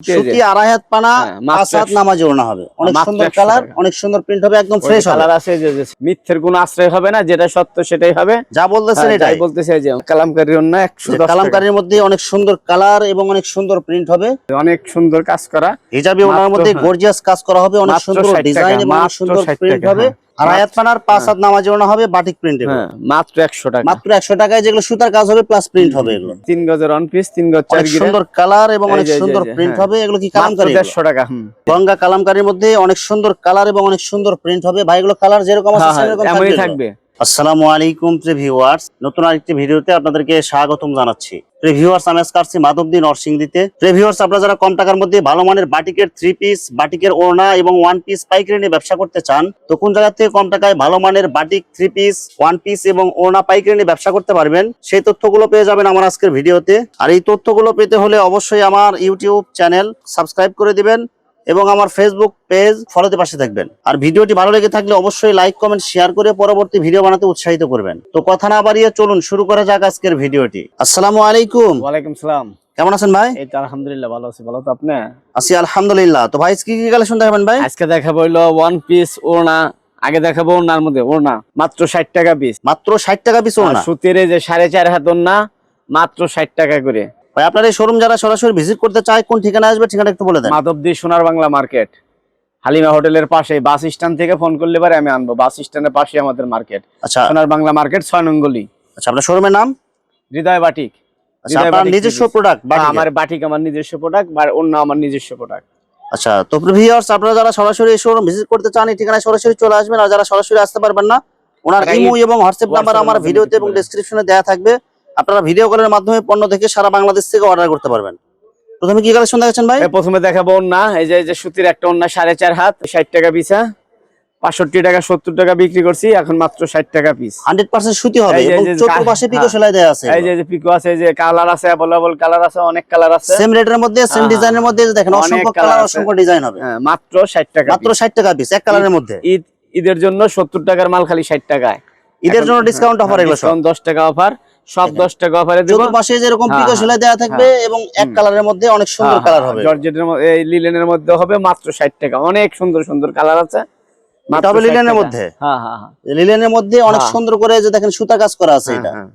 সুতি আড়াই হাত পানা হ্যাঁ, পাঁচ হাত একশো- ওড়না হবে। অনেক সুন্দর কালার অনেক সুন্দর প্রিন্ট হবে একদম ফ্রেশ কালার আছে যে মিথ্যের কোনো আশ্রয় হবে না যেটা সত্য সেটাই হবে। যা বলতেছেন হ্যাঁ, এটাই। যাই বলতে চাই যে কালামকারী অন্য একশো যে কালামকারীর মধ্যে অনেক সুন্দর কালার এবং অনেক সুন্দর প্রিন্ট হবে। অনেক সুন্দর কাজ করা। হিজাবি ওনার মধ্যে হ্যাঁ। গর্জিয়াস কাজ করা হবে অনেক সুন্দর ডিজাইন এবং সুন্দর প্রিন্ট হবে। হ্যাঁ। পানার পাঁচ হাত নামাজি ওড়না হবে বাটিক প্রিন্ট হ্যাঁ মাত্র একশো টাকা। মাত্র একশো টাকায় যেগুলো সুতার কাজ হবে প্লাস প্রিন্ট হবে এগুলো। তিন গজের অন পিস তিন গজ চার অনেক সুন্দর কালার এবং অনেক যে, এই যে, সুন্দর প্রিন্ট হ্যাঁ। হবে এগুলো কি কালামকারী টাকা গঙ্গা কালামকারীর মধ্যে অনেক সুন্দর কালার এবং অনেক সুন্দর প্রিন্ট হবে। ভাই এগুলো কালার যেরকম আছে হ্যাঁ, হ্যাঁ, সেরকম থাকবে থাকবে। আসসালামু আলাইকুম প্রিয় ভিউয়ার্স নতুন আরেকটি ভিডিওতে আপনাদেরকে স্বাগতম জানাচ্ছি। প্রিয় ভিউয়ার্স আমি আজকে আসছি মাধবদী নরসিংদীতে। প্রিয় ভিউয়ার্স আপনারা যারা কম টাকার মধ্যে ভালো মানের বাটিকের থ্রি পিস বাটিকের ওড়না এবং ওয়ান পিস পাইকারি নিয়ে ব্যবসা করতে চান, তো কোন জায়গা থেকে কম টাকায় ভালো মানের batik three piece one piece এবং ওড়না পাইকারি নিয়ে ব্যবসা করতে পারবেন, সেই তথ্যগুলো পেয়ে যাবেন আমার আজকের ভিডিওতে। আর এই তথ্যগুলো পেতে হলে অবশ্যই আমার ইউটিউব চ্যানেল সাবস্ক্রাইব করে দিবেন এবং আমার ফেসবুক পেজ ফলোতে পাশে থাকবেন। আর ভিডিওটি ভালো লেগে থাকলে অবশ্যই লাইক কমেন্ট শেয়ার করে পরবর্তী ভিডিও বানাতে উৎসাহিত করবেন। তো কথা না বাড়িয়ে চলুন শুরু করা যাক আজকের ভিডিওটি। আসসালামু আলাইকুম। ওয়ালাইকুম সালাম। কেমন আছেন ভাই? এই তো আলহামদুলিল্লাহ ভালো আছি। ভালো তো আপনি? আছি আলহামদুলিল্লাহ। তো ভাই কি কি কালেকশন দেখাবেন ভাই? আজকে দেখাবো হইল ওয়ান পিস ওড়না। আগে দেখাবো ওড়নার মধ্যে ওড়না। মাত্র ষাট টাকা পিস মাত্র ষাট টাকা পিস আর না সুতির যে সাড়ে চার হাত ওড়না মাত্র ষাট টাকা করে। ভাই আপনার এই শোরুম যারা সরাসরি ভিজিট করতে চায় কোন ঠিকানা আসবে ঠিকানা একটু বলে দেন। মাধবদী সোনার বাংলা মার্কেট। হালিমা হোটেলের পাশে বাস স্ট্যান্ড থেকে ফোন করলে পারে আমি আনব। বাস স্ট্যান্ডের পাশে আমাদের মার্কেট। আচ্ছা। সোনার বাংলা মার্কেট ছয় নঙ্গলি আচ্ছা আপনার শোরুমের নাম? হৃদয় বাটিক। আচ্ছা আপনার নিজস্ব প্রোডাক্ট হ্যাঁ, আমার বাটিক আমার নিজস্ব প্রোডাক্ট বা অন্য আমার নিজস্ব প্রোডাক্ট আচ্ছা তো ভিউয়ার্স আপনারা যারা সরাসরি শোরুম ভিজিট করতে চান এই ঠিকানায় সরাসরি চলে আসবেন আর যারা সরাসরি আসতে পারবেন না ওনার তারা ইমো এবং হোয়াটসঅ্যাপ নাম্বার আমার এর ভিডিওতে এবং নিতে ডেসক্রিপশনে দেওয়া থাকবে। আপনারা ভিডিও কলের মাধ্যমে পণ্য দেখে সারা বাংলাদেশ থেকে অর্ডার করতে পারবেন। প্রথমে কি কালেকশন দেখাচ্ছেন ভাই? প্রথমে দেখাবো ওন্না এই যে এই যে সুতির একটা ওন্না সাড়ে চার হাত ষাট টাকা পিসা। পাঁচষট্টি টাকা সত্তর টাকা বিক্রি করছি এখন মাত্র ষাট টাকা পিস হান্ড্রেড পার্সেন্ট সুতি হবে যে- পিকো হ্যাঁ। সেলাই দেওয়া আছে এই যে যে পিকো আছে এই যে কালার আছে অ্যাভেলেবল কালার আছে অনেক কালার আছে। সেম রেটের মধ্যে সেম হ্যাঁ, ডিজাইনের মধ্যে এই যে দেখেন অসংখ্য কালার। অসংখ্য ডিজাইন হবে। হ্যাঁ, মাত্র ষাট টাকা মাত্র ষাট টাকা পিস এক কালারের মধ্যে। ঈদ ঈদের জন্য সত্তর টাকার মাল খালি ষাট টাকায়। ঈদের জন্য ডিসকাউন্ট অফার এগুলো দশ টাকা অফার সব দশ টাকা অফারে দেবো। চতুর্পাশে যেরকম হ্যাঁ, পিকো হ্যাঁ, সেলাই দেওয়া থাকবে এবং এক কালারের মধ্যে অনেক সুন্দর কালার হবে। জর্জেটের মধ্যে এই লিলেনের মধ্যে হবে মাত্র ষাট টাকা। অনেক সুন্দর সুন্দর কালার আছে। 60 লিলেনের মধ্যে? হ্যাঁ হ্যাঁ হ্যাঁ। লিলেনের মধ্যে অনেক হ্যাঁ। সুন্দর করে যে দেখেন সুতা কাজ করা আছে হ্যাঁ, এটা। হ্যাঁ।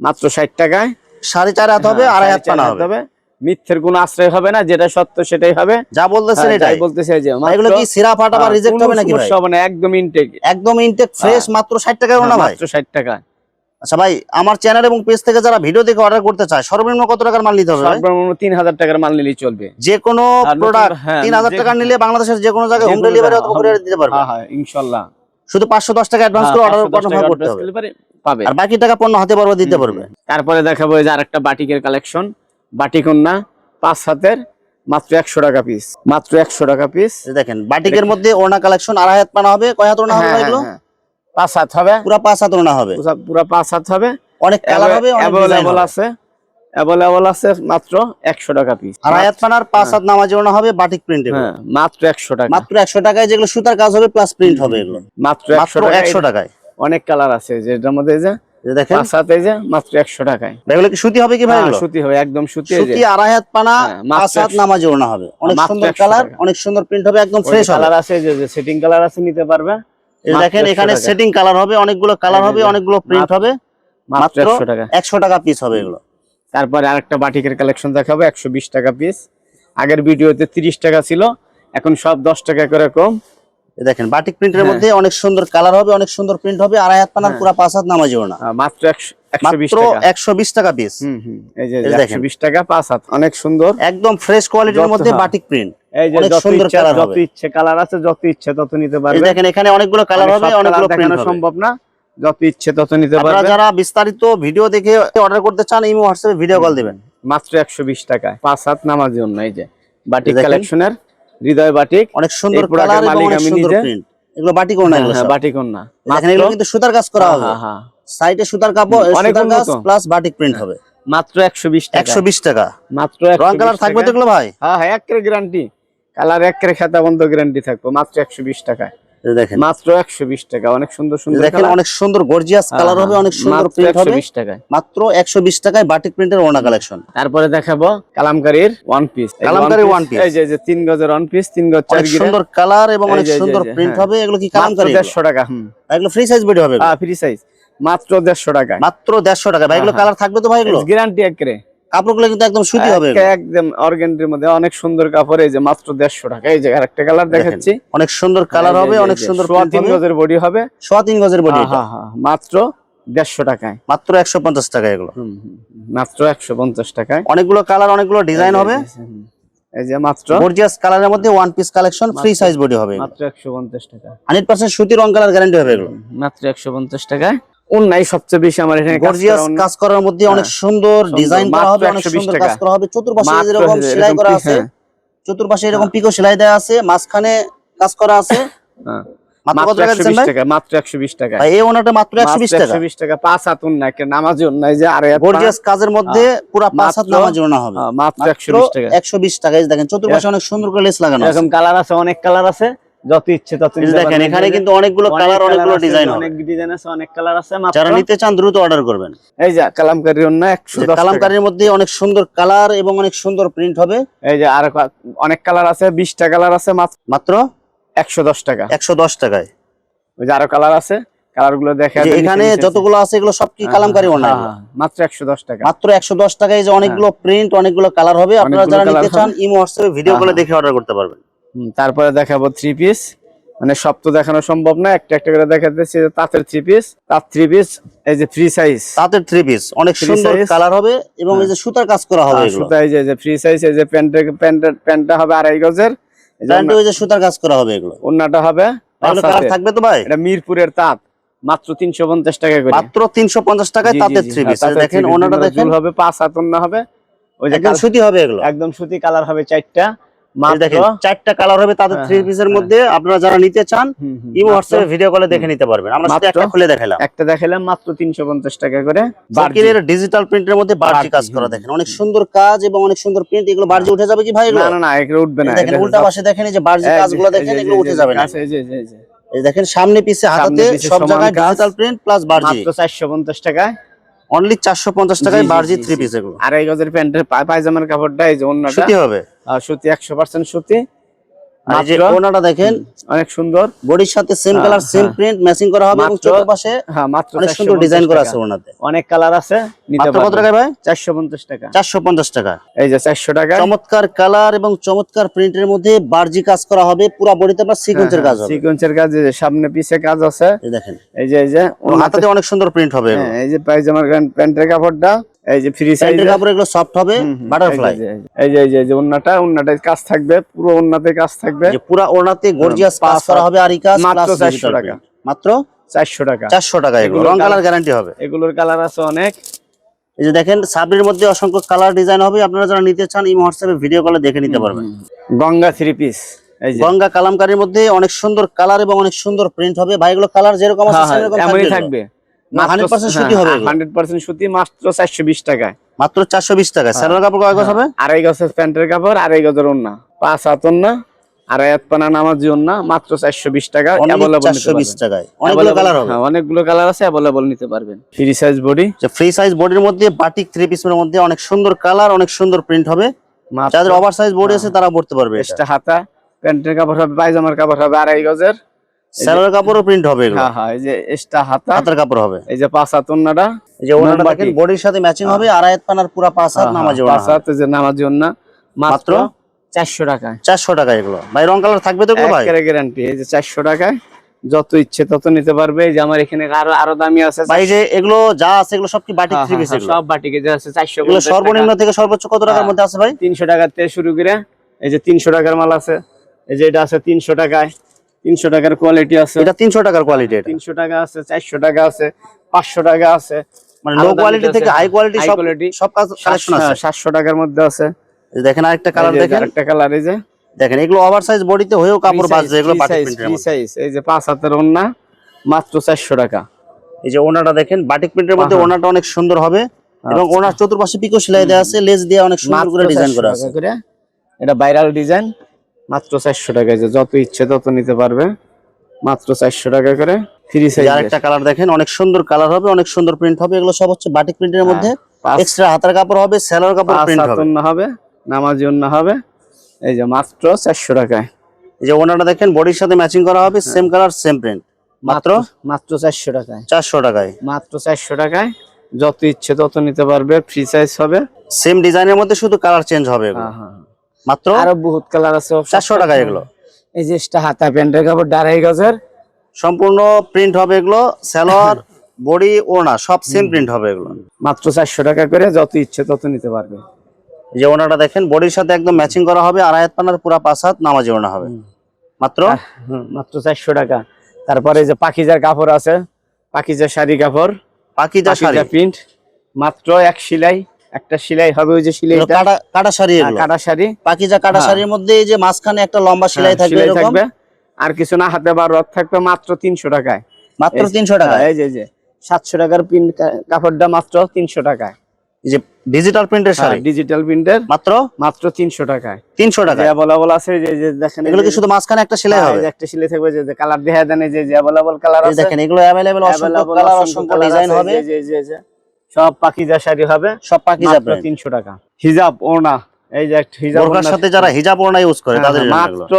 মাত্র ষাট টাকায়। সাড়ে চার হাত হবে হ্যাঁ, আড়াই হাত পানা হবে। মিথ্যের কোন আশ্রয় হবে না যেটা সত্য সেটাই হবে। যা বলতেছেন হ্যাঁ, এটাই। যাই বলতে চাই যে এগুলো কি সিরা ফাটা বা রিজেক্ট হবে নাকি ভাই? হবে না একদম ইনটেক একদম ইনটেক ফ্রেশ মাত্র ষাট টাকার না ভাই মাত্র ষাট টাকা আচ্ছা ভাই আমার চ্যানেল এবং পেজ থেকে যারা ভিডিও দেখে অর্ডার করতে চায় সর্বনিম্ন কত টাকার মাল নিতে হবে সর্বনিম্ন তিন হাজার টাকার মাল নিলেই চলবে। যে কোনো প্রোডাক্ট হ্যাঁ, তিন হাজার যে- টাকা নিলে বাংলাদেশের যে কোনো জায়গায় হোম ডেলিভারি অথবা কুরিয়ার দিতে পারবে। হ্যাঁ হ্যাঁ ইনশাল্লাহ। শুধু পাঁচশো দশ টাকা অ্যাডভান্স করে অর্ডার কনফার্ম করতে হবে। পাবে। আর বাকি টাকা পণ্য হাতে পারবে দিতে পারবে। তারপরে দেখাবো এই যে আরেকটা বাটিকের কালেকশন বাটিকন্যা পাঁচ হাতের মাত্র একশো টাকা পিস মাত্র একশো টাকা পিস দেখেন বাটিকের মধ্যে ওড়না কালেকশন আড়াই হাত পানা হবে কয় হাত ওনা হবে হ্যাঁ, এগুলো? হ্যাঁ, হ্যাঁ। পাঁচ হাত হবে। পুরো পাঁচ হাত ওড়না হবে। পুরা- পুরা পাঁচ হাত হবে। অনেক কালার হবে অ্যাভেলেবল আছে। অ্যাভেলেবল আছে মাত্র একশো টাকা পিস আড়াই হাত পানার পাঁচ হাত নামাজি ওড়না হবে বাটিক প্রিন্ট হ্যাঁ মাত্র একশো টাকা। মাত্র একশো টাকায় যেগুলো সুতার কাজ হবে প্লাস প্রিন্ট হবে এগুলো। মাত্র মাত্র একশো একশো টাকা টাকায়। অনেক কালার আছে যেটার মধ্যে যে দেখেন। যে মাত্র একশো টাকায়। এগুলো কি সুতি হবে কি ভাই হ্যাঁ, এগুলো? সুতি হবে একদম সুতি আড়াই হাত পানা হ্যাঁ, মাত্র পাঁচ হাত একশো- ওড়না হবে। অনেক সুন্দর কালার অনেক সুন্দর প্রিন্ট হবে একদম ফ্রেশ কালার আছে যে সেটিং কালার আছে নিতে পারবে। দেখেন এখানে সেটিং কালার হবে অনেকগুলো কালার হবে অনেকগুলো প্রিন্ট হবে। মাত্র একশো টাকা। একশো টাকা পিস হবে এগুলো। তারপরে আরেকটা বাটিকের কালেকশন দেখাবো একশো বিশ টাকা পিস আগের ভিডিওতে তিরিশ টাকা ছিল এখন সব দশ টাকা করে কম। দেখেন বাটিক প্রিন্টের হ্যাঁ। মধ্যে অনেক সুন্দর কালার হবে অনেক সুন্দর প্রিন্ট হবে আড়াই হাত পানার হ্যাঁ। পুরো পাঁচ হাত নামাজি ওড়না আহ, মাত্র মাত্র একশো বিশ টাকা। পিস হুম হুম এই যে একশো। বিশ টাকা পাঁচ হাত অনেক সুন্দর। একদম ফ্রেশ কোয়ালিটির মধ্যে হ্যাঁ। বাটিক প্রিন্ট এই যে অনেক যত সুন্দর ইচ্ছে colour যত হবে। ইচ্ছে কালার আছে যত ইচ্ছে তত নিতে এই পারবে। দেখেন এখানে অনেকগুলো কালার হবে অনেকগুলো দেখানো সম্ভব না। যত ইচ্ছে তত নিতে আপনারা যারা বিস্তারিত ভিডিও দেখে অর্ডার করতে চান ইমো হোয়াটসঅ্যাপে ভিডিও কল দিবেন। মাত্র টাকায়। পাঁচ হাত নামার জন্য এই যে বাটিক দেখেন। কালেকশনের হৃদয় বাটিক অনেক সুন্দর কালার এবং অনেক সুন্দর প্রিন্ট এগুলো বাটিক ওড়না এগুলো হ্যাঁ বাটিক এগুলো কিন্তু সুতার কাজ করা হবে। হ্যাঁ হ্যাঁ। সাইডে সুতার কাপড় অনেক সুতার কাজ প্লাস বাটিক প্রিন্ট হবে। মাত্র একশো বিশ টাকা একশো বিশ টাকা। মাত্র রং কালার থাকবে তো এগুলো ভাই? হ্যাঁ হ্যাঁ গ্যারান্টি কালার একের খাতা বন্ধ গ্যারান্টি থাকবে মাত্র একশো বিশ টাকায়। দেখেন। মাত্র একশো বিশ টাকা অনেক সুন্দর সুন্দর দেখেন অনেক সুন্দর গর্জিয়াস হ্যাঁ, কালার হবে হ্যাঁ, অনেক সুন্দর প্রিন্ট হবে। 120 টাকায়। মাত্র একশো বিশ টাকায় বাটিক প্রিন্টের ওনা কালেকশন তারপরে দেখাবো কালামকারীর one piece kalamkari one piece। এই যে তিন গজের ওয়ান পিস তিন গজ চার সুন্দর কালার এবং অনেক সুন্দর প্রিন্ট হ্যাঁ। হবে এগুলো কি কালামকারী দেড়শো টাকা হুম। এগুলো ফ্রি সাইজ ভিডিও হবে হ্যাঁ ফ্রি সাইজ মাত্র দেড়শো টাকায়। মাত্র দেড়শো টাকা ভাই এগুলো হ্যাঁ, কালার থাকবে তো ভাই এগুলো? গ্যারান্টি একরে। কাপড়গুলো কিন্তু একদম সুতি হবে। একদম অর্গেন্ডির মধ্যে অনেক সুন্দর কাপড় এই যে মাত্র দেড়শো টাকা। এই যে আরেকটা কালার দেখাচ্ছি। অনেক সুন্দর কালার হবে অনেক সুন্দর সোয়া তিন গজের বডি হবে। সোয়া তিন গজের বডি হ্যাঁ, হ্যাঁ, হ্যাঁ, মাত্র দেড়শো টাকায়। মাত্র একশো পঞ্চাশ টাকা এগুলো। মাত্র একশো পঞ্চাশ টাকায়। অনেকগুলো কালার অনেকগুলো ডিজাইন হবে। এই যে, মাত্র। গর্জিয়াস কালারের মধ্যে one piece collection free size body হবে। মাত্র একশো পঞ্চাশ টাকা। হান্ড্রেড পার্সেন্ট সুতির রং কালার গ্যারান্টি হবে এগুলো। মাত্র একশো পঞ্চাশ টাকায়। অন্যায় সবচেয়ে বেশি আমার এখানে গর্জিয়াস কাজ করার মধ্যে অনেক হ্যাঁ, সুন্দর ডিজাইন করা হবে অনেক সুন্দর কাজ করা হবে। চতুর্পাশে এরকম সেলাই করা আছে হ্যাঁ, চতুর্পাশে এরকম পিকো সেলাই দেওয়া আছে মাঝখানে কাজ করা আছে। হ্যাঁ। মাত্র টাকা টাকা মাত্র টাকা। এই ওনাটা মাত্র একশো বিশ টাকা। একশো বিশ টাকা পাঁচ হাত নামাজি যে গর্জিয়াস কাজের মধ্যে পুরো পাঁচ হাত নামাজ হবে। হ্যাঁ, মাত্র টাকা। এই দেখেন চতুর্পাশে অনেক সুন্দর করে লেস লাগানো আছে। এরকম কালার আছে অনেক কালার আছে। যত ইচ্ছে তত দেখেন এখানে কিন্তু অনেকগুলো কালার অনেকগুলো ডিজাইন হবে অনেক ডিজাইন আছে অনেক কালার আছে যারা নিতে চান দ্রুত অর্ডার করবেন। এই যে কালামকারী অন্য। কালামকারীর মধ্যে অনেক সুন্দর কালার এবং অনেক সুন্দর প্রিন্ট হবে। এই যে আর অনেক কালার আছে কালার আছে মাত্র মাত্র একশো দশ টাকা। একশো দশ টাকায়। ওই যে আরও কালার আছে কালারগুলো দেখে এখানে যতগুলো আছে এগুলো সব কি কালামকারী অনলাইন হ্যাঁ, মাত্র একশো দশ টাকা। মাত্র একশো দশ টাকায় যে অনেকগুলো প্রিন্ট অনেকগুলো কালার হবে। আপনারা যারা নিতে চান ইমো হোয়াটসঅ্যাপে ভিডিও হ্যাঁ, করে হ্যাঁ। দেখে অর্ডার করতে পারবেন। তারপরে দেখাবো থ্রি পিস মানে সব তো দেখানো সম্ভব না একটা একটা করে দেখাতেছি তাঁতের থ্রি পিস তাঁত থ্রি পিস এই যে ফ্রি সাইজ তাদের থ্রি পিস অনেক সুন্দর কালার হবে এবং এই যে সুতার কাজ করা হবে এগুলো। সুতা এই যে- ফ্রি সাইজ এই যে প্যান্টের প্যান্টের প্যান্টটা হবে আড়াই গজের। প্যান্টে ওই যে সুতার কাজ করা হবে এগুলো। ওন্নাটা হবে কালার থাকবে তো ভাই? এটা মিরপুরের তাঁত মাত্র তিনশো পঞ্চাশ টাকা করে। মাত্র তিনশো পঞ্চাশ টাকায় জি, থ্রি হ্যাঁ, পিস দেখেন piece, ওনাটা দুটো দেখেন। হবে পাঁচ হাত ওন্না হবে। ওই যে সুতি হবে এগুলো। একদম সুতি কালার হবে চারটা। দেখেন চারটা কালার হবে তাদের হ্যাঁ, থ্রি হ্যাঁ, পিসের হ্যাঁ। মধ্যে। আপনারা যারা নিতে চান ইমো হোয়াটসঅ্যাপে ভিডিও কলে দেখে নিতে পারবেন। আমরা একটা খুলে দেখাইলাম একটা দেখালাম মাত্র তিনশো পঞ্চাশ টাকা করে ডিজিটাল প্রিন্টের মধ্যে বাড়তি, কাজ করা দেখেন। অনেক সুন্দর কাজ এবং অনেক সুন্দর প্রিন্ট এগুলো বাড়জি উঠে যাবে কি ভাই না না না এগুলো উঠবে না দেখেন উল্টা পাশে দেখেন এই যে যে- কাজগুলো দেখেন এগুলো উঠে যাবে না। এই যে- যে- দেখেন সামনে পিছে হাতাতে সব জায়গায় ডিজিটাল প্রিন্ট প্লাস মাত্র চারশো পঞ্চাশ টাকায়। অনলি চারশো পঞ্চাশ জি, টাকায় বারজি থ্রি। পিস এগুলো। আড়াই গজের প্যান্টের পায়জামার কাপড়টা এই যে অন্যটা। সুতি হবে? সুতি একশো পার্সেন্ট সুতি। আর যে ওনাটা দেখেন অনেক সুন্দর। বডির সাথে সেম হ্যাঁ, কালার সেম হ্যাঁ। প্রিন্ট ম্যাচিং করা হবে এবং মাত্র হ্যাঁ মাত্র অনেক সুন্দর ডিজাইন করা আছে ওনাতে। অনেক কালার আছে নিতে কত ভাই? টাকা। টাকা। এই যে চারশো টাকা। চমৎকার কালার এবং চমৎকার প্রিন্টের মধ্যে বার্জি কাজ করা হবে পুরা বডিতে আপনার সিকোয়েন্সের কাজ হবে। সিকোয়েন্সের কাজ এই যে সামনে পিছে কাজ আছে। এই দেখেন। এই যে এই যে অনেক সুন্দর প্রিন্ট হবে। হ্যাঁ, এই যে পায়জামার প্যান্টের কাপড়টা। এই যে ফ্রি সাইজ কাপড় এগুলো সফট হবে বাটারফ্লাই এই যে এই যে এই ওন্নাটা ওন্নাটায় কাজ থাকবে পুরো ওন্নাতে কাজ থাকবে। যে পুরা ওড়নাতে গর্জিয়াস কাজ করা হবে আর এই কাজ মাত্র 400 টাকা। মাত্র? চারশো টাকা। চারশো টাকা এগুলো। রং কালার গ্যারান্টি হবে। এগুলোর কালার আছে অনেক। এই যে দেখেন সাবরির মধ্যে অসংখ্য কালার ডিজাইন হবে। আপনারা যারা নিতে চান ইমো হোয়াটসঅ্যাপে ভিডিও কলে দেখে নিতে পারবেন। গঙ্গা থ্রি পিস এই গঙ্গা কালামকারীর মধ্যে অনেক সুন্দর কালার এবং অনেক সুন্দর প্রিন্ট হবে। ভাই এগুলো কালার যেরকম আছে হ্যাঁ, হ্যাঁ, সেরকম থাকবে। থাকবে না, 100% সুতি হবে এগুলো। হান্ড্রেড পার্সেন্ট সুতি মাত্র চারশো বিশ টাকায়। মাত্র চারশো বিশ টাকা স্যালোর কাপড় কয় গজ হবে? আড়াই গজের প্যান্টের কাপড় আড়াই গজের ওন্না পাঁচ হাত ওন্না আড়াই হাত পানা নামাজি ওন্না মাত্র চারশো বিশ টাকা অনেকগুলো কালার হ্যাঁ, কালার আছে অ্যাভেলেবল নিতে পারবেন। Free size body free size বডির মধ্যে বাটিক থ্রি পিসের মধ্যে অনেক সুন্দর কালার অনেক সুন্দর প্রিন্ট হবে। যাদের ওভার সাইজ বডি আছে তারা পড়তে পারবে হাতা প্যান্টের কাপড় হবে পায়জামার কাপড় হবে আড়াই গজের। স্যালোর কাপড়ও প্রিন্ট হবে এগুলো। হ্যাঁ হ্যাঁ এই যে এক্সট্রা হাতা হাতের কাপড় হবে। এই যে পাঁচ হাত ওন্নাটা এই যে ওনাটা দেখেন বডির সাথে ম্যাচিং হবে আড়াইত পানার পুরা পাঁচ হাত নামাজি ওনা পাঁচ হাত যে নামাজি ওন্না মাত্র মাত্র? চারশো টাকায়। চারশো টাকা এগুলো। ভাই রং কালার থাকবে তো ভাই? একেবারে গ্যারান্টি এই যে চারশো টাকায় যত ইচ্ছে তত নিতে পারবে। এই যে আমার এখানে আরও আরও দামি আছে ভাই যে এগুলো যা আছে এগুলো সব কি বাটিক হ্যাঁ, থ্রি হ্যাঁ, পিস হ্যাঁ, সব বাটিকে যে আছে চারশো এগুলো সর্বনিম্ন থেকে সর্বোচ্চ কত টাকার হ্যাঁ। মধ্যে আছে ভাই? তিনশো টাকার থেকে শুরু করে এই যে তিনশো টাকার মাল আছে এই যে এটা আছে তিনশো টাকায়। তিনশো টাকার কোয়ালিটি আছে। এটা তিনশো টাকার কোয়ালিটি তিনশো টাকা আছে চারশো টাকা আছে পাঁচশো টাকা আছে। মানে লো কোয়ালিটি থেকে হাই কোয়ালিটি সব quality। সব কাজ কালেকশন আছে। সাতশো টাকার মধ্যে আছে। দেখেন আরেকটা কালার দেখেন। একটা কালার এই যে। দেখেন এগুলো ওভার সাইজ বডিতে হয়েও কাপড় বাজছে এগুলো বাটিক প্রিন্টের মধ্যে। সাইজ এই যে পাঁচ হাতের ওন্না মাত্র চারশো টাকা। এই যে ওনাটা দেখেন বাটিক প্রিন্টের মধ্যে ওনাটা অনেক সুন্দর হবে। এবং ওনার চতুর্পাশে পিকো সেলাই দেওয়া আছে লেস দিয়ে অনেক সুন্দর করে ডিজাইন করা আছে। এটা ভাইরাল ডিজাইন মাত্র চারশো টাকা যে যত ইচ্ছে তত নিতে পারবে। মাত্র চারশো টাকা করে ফ্রি সাইজ আরেকটা কালার দেখেন অনেক সুন্দর কালার হবে অনেক সুন্দর প্রিন্ট হবে এগুলো সব হচ্ছে বাটিক প্রিন্টের মধ্যে। এক্সট্রা হাতের কাপড় হবে সেলার কাপড় প্রিন্ট হবে। অন্য হবে নামাজি অন্য হবে। এই যে মাত্র চারশো টাকায়। এই যে ওনাটা দেখেন বডির সাথে ম্যাচিং করা হবে সেম কালার সেম প্রিন্ট মাত্র? মাত্র চারশো টাকায়। চারশো টাকায়। মাত্র চারশো টাকায় যত ইচ্ছে তত নিতে পারবে ফ্রি সাইজ হবে। সেম ডিজাইনের মধ্যে শুধু কালার চেঞ্জ হবে হ্যাঁ, হ্যাঁ, হ্যাঁ। মাত্র? আরও বহুত কালার আছে চারশো টাকা এগুলো। এই যে হাতা প্যান্টের কাপড় আড়াই গজের। সম্পূর্ণ প্রিন্ট হবে এগুলো সালোয়ার বডি ওনা সব সেম প্রিন্ট হবে এগুলো। মাত্র চারশো টাকা করে যত ইচ্ছে তত নিতে পারবে। এই যে ওনাটা দেখেন বডির সাথে একদম ম্যাচিং করা হবে আর আয়াত পানার পুরা পাঁচ হাত নামাজি ওনা হবে। মাত্র? মাত্র চারশো টাকা। তারপরে এই যে পাখিজার কাপড় আছে পাখিজার শাড়ি কাপড়। পাকিজা শাড়ি। প্রিন্ট মাত্র এক সেলাই। একটা সেলাই হবে ওই যে সেলাইটা। কাটা কাটা শাড়ি হ্যাঁ, কাটা শাড়ি। পাকিজা কাটা হ্যাঁ। শাড়ির মধ্যে এই যে মাঝখানে একটা লম্বা সেলাই হ্যাঁ, থাকবে এরকম? আর কিছু না হাতে বা রথ থাকবে মাত্র তিনশো টাকায়। মাত্র এই- তিনশো টাকা এই যে টাকার প্রিন্ট কাপড়টা মাত্র তিনশো টাকায়। যে ডিজিটাল প্রিন্টের শাড়ি? ডিজিটাল প্রিন্টের মাত্র? মাত্র তিনশো টাকায়। তিনশো টাকা যে অ্যাভেলেবল আছে যে যে দেখেন এগুলো কি শুধু মাঝখানে একটা সেলাই হবে? একটা সেলাই থাকবে যে কালার দেখা দেন যে যে অ্যাভেলেবল কালার আছে। দেখেন এগুলো অ্যাভেলেবেল অসংখ্য কালার অসংখ্য অসংখ্য ডিজাইন হবে। যে- যে- যে- যে। সব পাখিজা শাড়ি হবে সব মাত্র প্রিন্ট তিনশো টাকা। হিজাব ওনা এই যে একটা হিজাব বোরকার ওড়না- সাথে যারা হিজাব ওড়না ইউজ করে হ্যাঁ, তাদের হ্যাঁ। মাত্র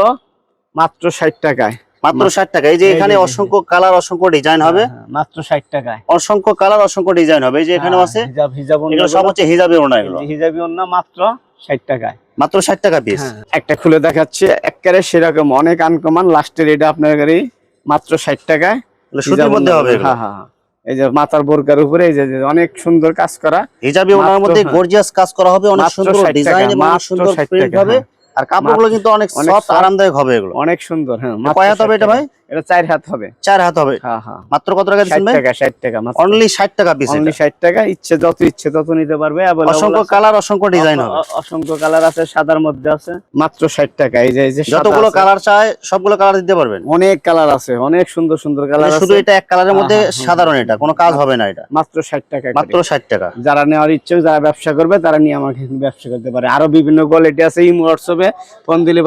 মাত্র ষাট টাকায়। মাত্র ষাট টাকা এই যে এখানে অসংখ্য কালার অসংখ্য ডিজাইন হবে। হ্যাঁ, মাত্র ষাট টাকায়। অসংখ্য কালার অসংখ্য ডিজাইন হবে। এই যে এখানেও হ্যাঁ, আছে। হিজাব হিজাব ওড়না সব হচ্ছে হিজাবি ওড়না এগুলো। যে হিজাবি ওড়না মাত্র ষাট টাকায়। মাত্র ষাট টাকা পিস হ্যাঁ, একটা খুলে দেখাচ্ছে একেবারে সেরকম অনেক আনকমান লাস্টের এটা আপনার গাড়ি মাত্র ষাট টাকায়। সুতির মধ্যে হবে। হ্যাঁ হ্যাঁ হ্যাঁ। এই যে মাথার বোরকার উপরে এই যে অনেক সুন্দর কাজ করা হিজাবি ওনার মধ্যে। গর্জিয়াস কাজ করা হবে অনেক সুন্দর 60 ডিজাইন এবং সুন্দর প্রিন্ট হবে হ্যাঁ। আর কাপড়গুলো কিন্তু অনেক সফট আরামদায়ক হবে এগুলো। অনেক সুন্দর হ্যাঁ কয় হাত হবে এটা ভাই? এটা চার হাত হবে। চার হাত হবে? হ্যাঁ হ্যাঁ। মাত্র কত টাকা দিচ্ছেন ভাই? টাকা ষাট টাকা মাত্র। অনলি ষাট টাকা পিস অনলি ষাট টাকা ইচ্ছে যত ইচ্ছে তত নিতে পারবে। Available অসংখ্য কালার অসংখ্য ডিজাইন হবে। অসংখ্য কালার আছে সাদার মধ্যে আছে। মাত্র ষাট টাকা এই যে এই যে যতগুলো কালার চায় সবগুলো কালার দিতে পারবেন। অনেক কালার আছে অনেক সুন্দর সুন্দর কালার আছে। শুধু এটা এক কালারের মধ্যে হ্যাঁ, হ্যাঁ, সাধারণ এটা কোনো কাজ হবে না এটা। মাত্র ষাট টাকা মাত্র ষাট টাকা। যারা নেওয়ার ইচ্ছে যারা ব্যবসা করবে তারা নিয়ে আমাকে ব্যবসা করতে পারে। আরও বিভিন্ন কোয়ালিটি আছে এই হোয়াটসঅ্যাপে ফোন দিলে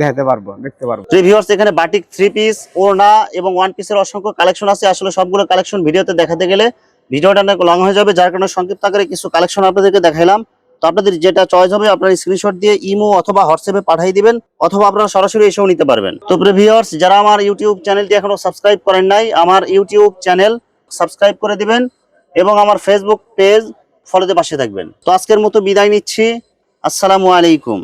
দেখাতে পারব, দেখতে পারব। ভিউয়ার্স এখানে বাটিক থ্রি পিস ওড়না এবং ওয়ান পিসের অসংখ্য কালেকশন আছে। আসলে সবগুলো কালেকশন ভিডিওতে দেখাতে গেলে ভিডিওটা অনেক লং হয়ে যাবে, যার কারণে সংক্ষিপ্ত আকারে কিছু কালেকশন আপনাদেরকে দেখাইলাম। তো আপনাদের যেটা চয়েস হবে, আপনারা স্ক্রিনশট দিয়ে ইমো অথবা হোয়াটসঅ্যাপে পাঠিয়ে দিবেন, অথবা আপনারা সরাসরি এসেও নিতে পারবেন। তো ভিউয়ার্স যারা আমার ইউটিউব চ্যানেলটি এখনও সাবস্ক্রাইব করেন নাই, আমার ইউটিউব চ্যানেল সাবস্ক্রাইব করে দিবেন এবং আমার ফেসবুক পেজ ফলোতে পাশে থাকবেন। তো আজকের মতো বিদায় নিচ্ছি। আসসালামু আলাইকুম।